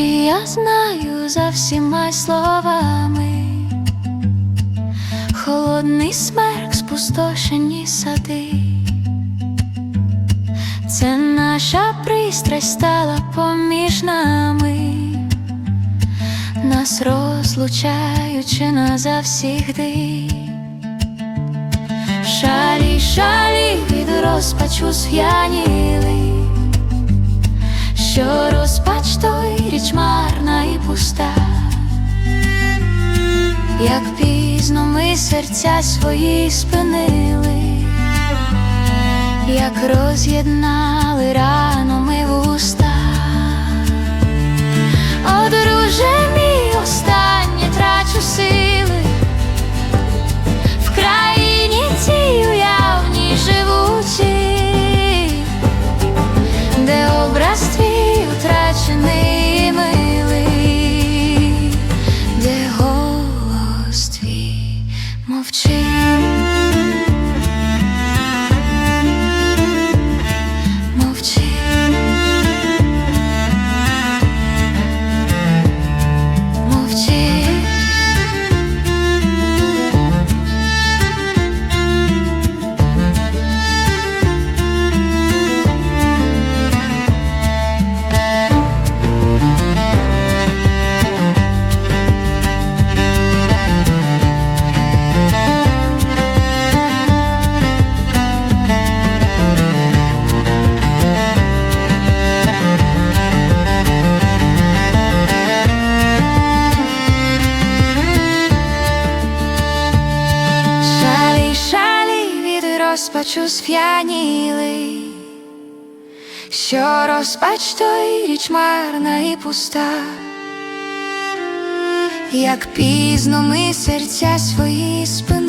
слідкую за всіма словами, холодний смерк, спустошені сади. Це наша пристрасть стала поміж нами, нас розлучаючи назавсігди. Шалі, шалі від розпачу зв'яніли, що розпач той річ марна і пуста, як пізно ми серця свої спинили, як роз'єднали рану ми вуста. О, друже мій, останнє трачу сили. В країні цій уявній живучи, де образ твій утрачений і милий, де голос твій мовчить. Розпачу сп'янілий, що розпач той річ марна і пуста, як пізно ми серця свої спинили.